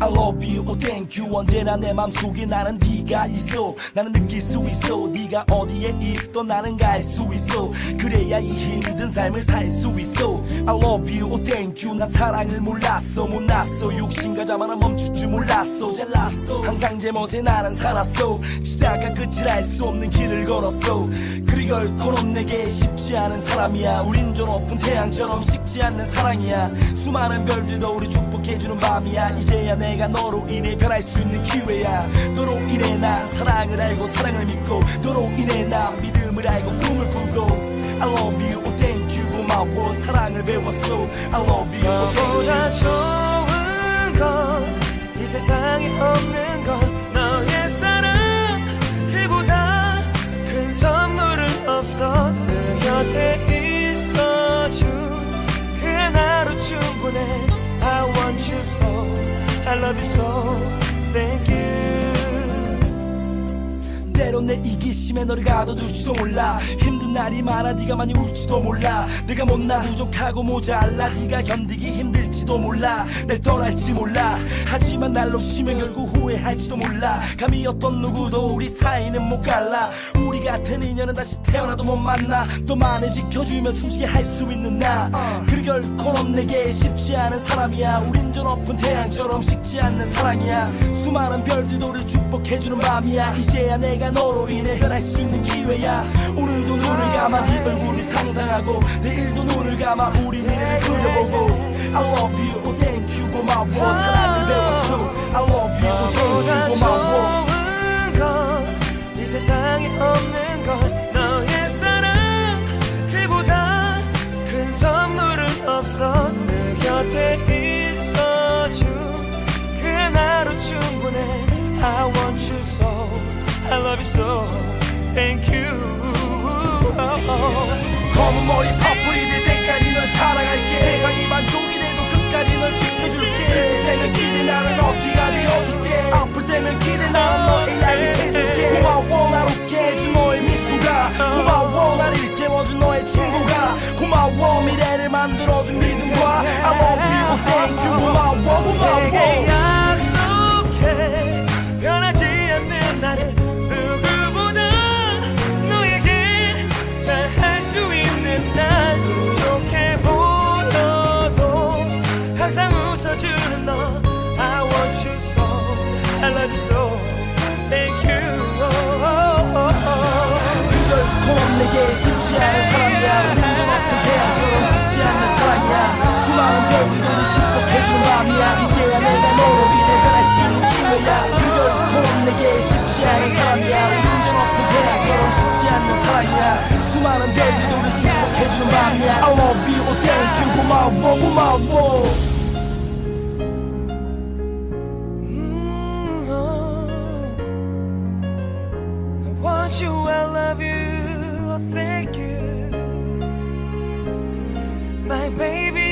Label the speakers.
Speaker 1: oh thank you. 언제나 내 맘속에 나는 네가 있어. 나는 느낄 수 있어. 네가 어디에 있던 나는 갈 수 있어. 그래야 이 힘든 삶을 살 수 있어. I love you oh thank you. 난 사랑을 몰랐어 못났어. 욕심과 자만은 멈출 줄 몰랐어. 잘났어. 항상 제 멋에 나는 살았어. 시작과 끝을 알 수 없는 길을 걸었어. 그리 결코는 내게 쉽지 않은 사람이야. 우린 저 높은 태양처럼 식지 않는 사랑이야. 수많은 별들도 우리 축복해주는 밤이야. 이제야 내가 너로 인해 변할 수 있는 기회야. 너로 인해 난 사랑을 알고 사랑을 믿고 너로 인해 난 믿음을 알고 꿈을 꾸고. I love you oh thank you 고마워 사랑을 배웠어. I love you oh thank you.
Speaker 2: 너보다 좋은 건이 세상에 없는 love you so thank you
Speaker 1: 때론 내 이기심에 너를 가둬둘지도 몰라. 힘든 날이 많아 네가 많이 울지도 몰라. 내가 못나 부족하고 모자라. 네가 견디기 힘들지 도 몰라. 날 떠날지 몰라. 하지만 날 놓치면 결국 후회할지도 몰라. 감히 어떤 누구도 우리 사이는 못 갈라. 우리 같은 인연은 다시 태어나도 못 만나. 너만을 지켜주면 숨쉬게 할 수 있는 나. 그 결코는 내게 쉽지 않은 사람이야. 우린 저 높은 태양처럼 식지 않는 사랑이야. 수많은 별들도 우리 축복해주는 밤이야. 이제야 내가 너로 인해 변할 수 있는 기회야. 오늘도 눈을 감아 네 얼굴을 상상하고 내일도 눈을 감아 우리 미래를 그려보고 I love you oh thank you 고마워 사랑을 배웠어 I love you oh
Speaker 2: 너보다
Speaker 1: thank you 고마워
Speaker 2: 좋은 건이 세상에 없는 건 너의 사랑 그보다 큰 선물은 없어 내 곁에 있어준 그 하나로 충분해 I want you so I love you so thank you
Speaker 1: Kumabo, kumabo mm. Oh. I
Speaker 2: want you, I love you, thank you
Speaker 1: My baby